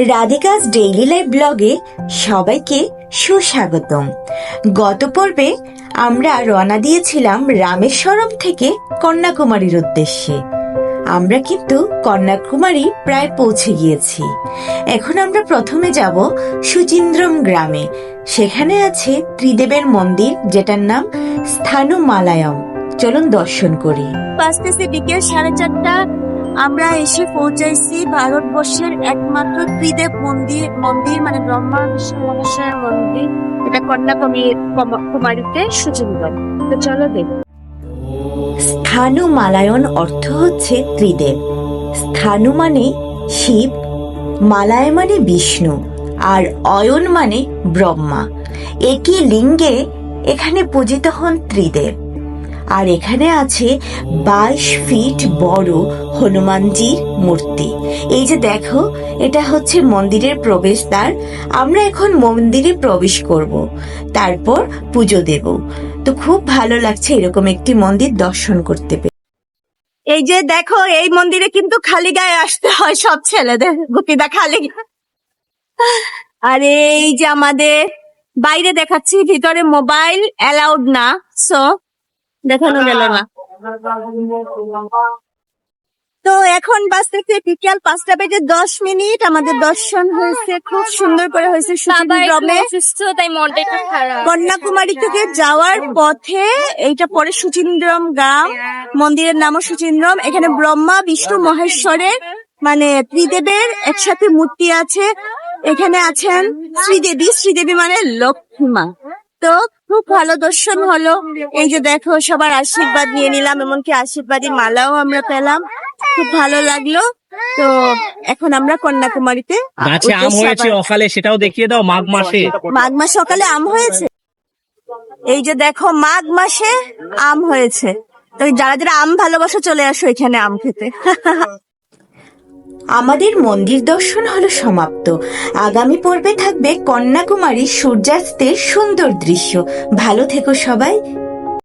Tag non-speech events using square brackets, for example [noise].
রাধিকাস daily life ব্লগে সবাইকে সুস্বাগতম। গত পর্বে আমরা রওনা দিয়েছিলাম রামেশ্বরম থেকে কন্যাকুমারীর উদ্দেশ্যে। আমরা কিন্তু কন্যাকুমারী প্রায় পৌঁছে গিয়েছি। এখন আমরা প্রথমে যাব সুচিন্দ্রম গ্রামে। সেখানে আছে ত্রিদেবের মন্দির, যেটার নাম স্থানু মালায়ম চলুন দর্শন করি। বাজতেছে বিকেল সাড়ে চারটা। আমরা এসে পৌঁছাইছি ভারতবর্ষের একমাত্র ত্রিদেব মন্দির মন্দির মানে ব্রহ্মা, বিষ্ণু, মহেশ্বরের মন্দির। এটা কন্যাকুমারী কুমারীতে সুচিন্তন তো চলো দেখ। স্থানু মালায়ন অর্থ হচ্ছে ত্রিদেব। স্থানু মানে শিব, মালায় মানে বিষ্ণু, আর অয়ন মানে ব্রহ্মা। একই লিঙ্গে এখানে পূজিত হন ত্রিদেব। আর এখানে আছে বাইশ ফিট বড় হনুমানজির মূর্তি। এই যে দেখো, এটা হচ্ছে মন্দিরের প্রবেশদ্বার। আমরা এখন মন্দিরে প্রবেশ করব, তারপর পুজো দেব। তো খুব ভালো লাগছে এরকম একটি মন্দির দর্শন করতে পেরে। এই যে দেখো, এই মন্দিরে কিন্তু খালি গায়ে আসতে হয় সব ছেলেদের। গুপিদা খালি। আর এই যে আমাদের বাইরে দেখাচ্ছি, ভিতরে মোবাইল অ্যালাউড না, সো দেখানো গেল না। তো এখন বাজতেছে বিকাল পাঁচটা বেজে দশ মিনিট আমাদের দর্শন হয়েছে খুব সুন্দর করে হয়েছে তাই মনটা একটু খারাপ। কন্যাকুমারী থেকে যাওয়ার পথে এইটা পরে সুচিন্দ্রম গ্রাম মন্দিরের নামও সুচিন্দ্রম এখানে ব্রহ্মা বিষ্ণু মহেশ্বরের মানে ত্রিদেবের একসাথে মূর্তি আছে। এখানে আছেন শ্রীদেবী শ্রীদেবী মানে লক্ষ্মী মা। তো খুব ভালো দর্শন হলো। এই যে দেখো সবার আশীর্বাদ নিয়ে নিলাম এমনকি আশীর্বাদী মালাও আমরা পেলাম। খুব ভালো লাগল। তো এখন আমরা কন্যাকুমারীতে গাছে আম হয়েছে অকালে সেটাও দেখিয়ে দাও মাঘ মাসে। মাঘ মাস সকালে আম হয়েছে? এই যে দেখো মাঘ মাসে আম হয়েছে। তো যারা যারা আম ভালোবাসো চলে আসো এখানে আম খেতে। [laughs] আমাদের মন্দির দর্শন হলো সমাপ্ত। আগামী পর্বে থাকবে কন্যাকুমারীর সূর্যাস্তের সুন্দর দৃশ্য। ভালো থেকো সবাই